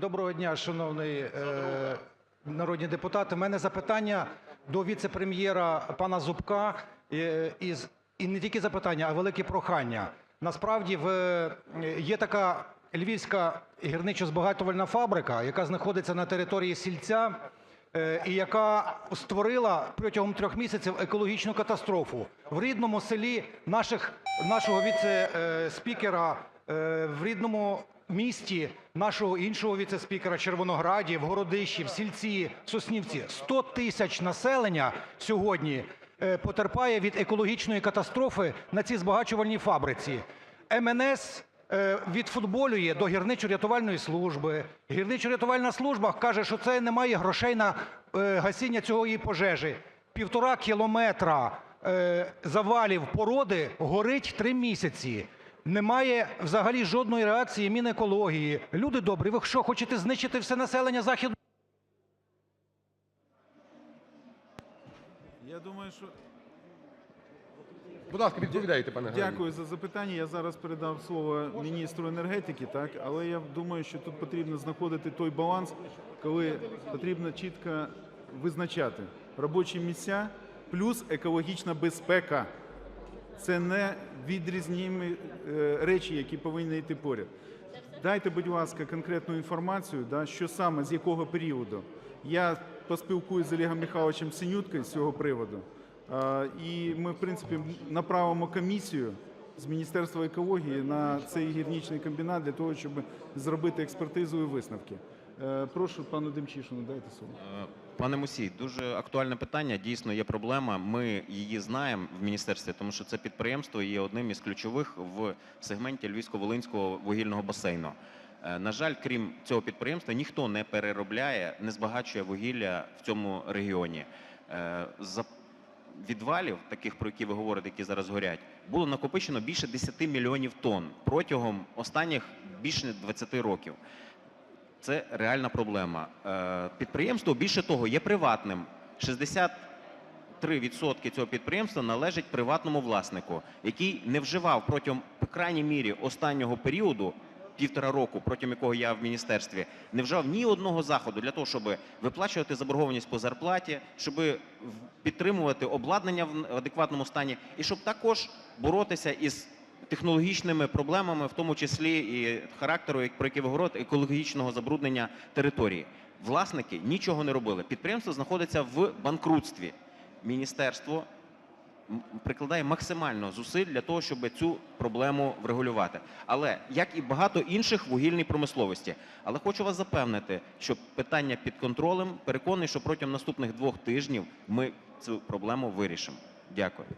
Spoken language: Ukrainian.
Доброго дня, шановні е, народні депутати. У мене запитання до віце-прем'єра пана Зубка. Е, І не тільки запитання, а велике прохання. Насправді е, є така львівська гірничо-збагатувальна фабрика, яка знаходиться на території Сільця, і яка створила протягом трьох місяців екологічну катастрофу. В рідному селі нашого віце-спікера, в рідному місті нашого іншого віце-спікера Червонограді, в Городищі, в Сільці, в Соснівці 100 тисяч населення сьогодні е, потерпає від екологічної катастрофи на цій збагачувальній фабриці. МНС е, відфутболює до гірничо-рятувальної служби. Гірничо-рятувальна служба каже, що це немає грошей на е, гасіння цієї пожежі. Півтора кілометра завалів породи горить три місяці. Немає взагалі жодної реакції Мінекології. Люди добрі, ви що, хочете знищити все населення Західного? Я думаю, що Будь ласка, відповідайте, пане Геннадій. дякую за запитання. Я зараз передав слово міністру енергетики, так але я думаю, що тут потрібно знаходити той баланс, коли потрібно чітко визначати робочі місця плюс екологічна безпека. Це не відрізнімі е, речі, які повинні йти поряд. Дайте, будь ласка, конкретну інформацію, що саме, з якого періоду. Я поспілкуюсь з Олегом Михайловичем Синюткою з цього приводу. Е, І ми, в принципі, направимо комісію з Міністерства екології на цей гірничний комбінат для того, щоб зробити експертизу і висновки. Е, Прошу пану Демчишину, дайте слово. Пане Мусій, дуже актуальне питання. Дійсно, є проблема. Ми її знаємо в міністерстві, тому що це підприємство є одним із ключових в сегменті Львівсько-Волинського вугільного басейну. Е, На жаль, крім цього підприємства, ніхто не переробляє, не збагачує вугілля в цьому регіоні. Е, За відвалів, таких про які ви говорите, які зараз горять, було накопичено більше 10 мільйонів тонн протягом останніх більше 20 років. Це реальна проблема. Е, Підприємство, більше того, є приватним. 63% цього підприємства належить приватному власнику, який не вживав протягом, по крайній мірі, останнього періоду, півтора року, протягом якого я в міністерстві, не вживав ні одного заходу для того, щоб виплачувати заборгованість по зарплаті, щоб підтримувати обладнання в адекватному стані, і щоб також боротися із технологічними проблемами, в тому числі і характеру, про який ви говорите, екологічного забруднення території. Власники нічого не робили. Підприємство знаходиться в банкрутстві. Міністерство прикладає максимально зусиль для того, щоб цю проблему врегулювати. Але як і багато інших вугільній промисловості. Але хочу вас запевнити, що питання під контролем. Переконаний, що протягом наступних двох тижнів ми цю проблему вирішимо. Дякую.